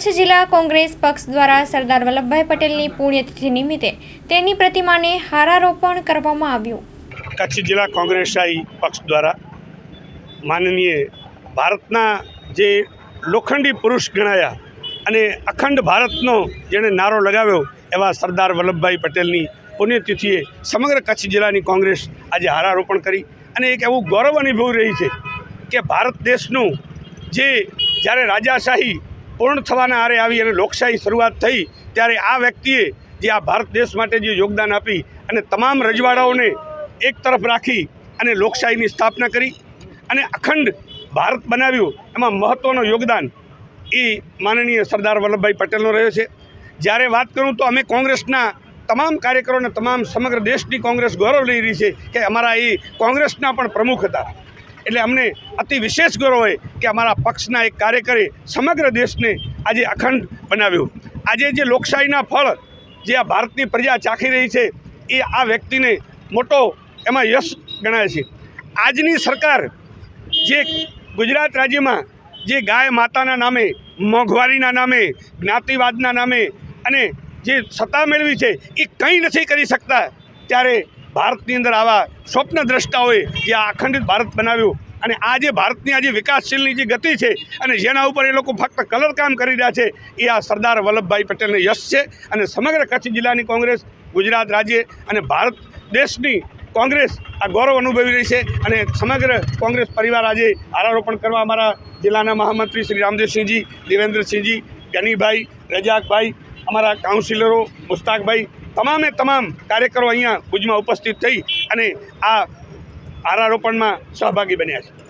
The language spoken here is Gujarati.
કચ્છ જિલ્લા કોંગ્રેસ પક્ષ દ્વારા સરદાર વલ્લભભાઈ પટેલની પુણ્યતિથિ નિમિત્તે તેની પ્રતિમાને હારારોપણ કરવામાં આવ્યું. કચ્છ જિલ્લા કોંગ્રેસાઈ પક્ષ દ્વારા માનનીય ભારતના જે લોખંડી પુરુષ ગણાયા અને અખંડ ભારતનો જેણે નારો લગાવ્યો એવા સરદાર વલ્લભભાઈ પટેલની પુણ્યતિથિએ સમગ્ર કચ્છ જિલ્લાની કોંગ્રેસ આજે હારારોપણ કરી અને એક એવું ગૌરવ અનુભવી રહી છે કે ભારત દેશનું જે જ્યારે રાજાશાહી પૂર્ણ થવાના આરે આવી અને લોકશાહી શરૂઆત થઈ, ત્યારે આ વ્યક્તિએ જે આ ભારત દેશ માટે જે યોગદાન આપી અને તમામ રજવાડાઓને એક તરફ રાખી અને લોકશાહીની સ્થાપના કરી અને અખંડ ભારત બનાવ્યું, એમાં મહત્ત્વનું યોગદાન એ માનનીય સરદાર વલ્લભભાઈ પટેલનો રહ્યો છે. જ્યારે વાત કરું તો અમે કોંગ્રેસના તમામ કાર્યકરોને તમામ સમગ્ર દેશની કોંગ્રેસ ગૌરવ લઈ રહી છે કે અમારા એ કોંગ્રેસના પણ પ્રમુખ હતા. એટલે અમને અતિ વિશેષ ગૌરવ હોય કે અમારા પક્ષના એક કાર્યકરે સમગ્ર દેશને આજે અખંડ બનાવ્યો. આજે જે લોકશાહીના ફળ જે આ ભારતની પ્રજા ચાખી રહી છે, એ આ વ્યક્તિને મોટો એમાં યશ ગણાય છે. આજની સરકાર જે ગુજરાત રાજ્યમાં જે ગાય માતાના નામે, મોંઘવારીના નામે, જ્ઞાતિવાદના નામે અને જે સત્તા મેળવી છે, એ કંઈ નથી કરી શકતા, ત્યારે ભારતની અંદર આવા સ્વપ્ન દ્રષ્ટાઓએ જે આ અખંડિત ભારત બનાવ્યું અને આ જે ભારતની આજે વિકાસશીલની જે ગતિ છે અને જેના ઉપર એ લોકો ફક્ત કલર કામ કરી રહ્યા છે, એ આ સરદાર વલ્લભભાઈ પટેલને યશ છે અને સમગ્ર કચ્છ જિલ્લાની કોંગ્રેસ, ગુજરાત રાજ્ય અને ભારત દેશની કોંગ્રેસ આ ગૌરવ અનુભવી રહી છે અને સમગ્ર કોંગ્રેસ પરિવાર આજે આરારોપણ કરવા અમારા જિલ્લાના મહામંત્રી શ્રી રામદેવસિંહજી, દેવેન્દ્રસિંહજી, ગનીભાઈ, રજાકભાઈ, અમારા કાઉન્સિલરો, મુસ્તાકભાઈ તમામે તમામ કાર્યકરો અહીંયા ભુજમાં ઉપસ્થિત થઈ અને આ આરારોપણમાં સહભાગી બન્યા છે.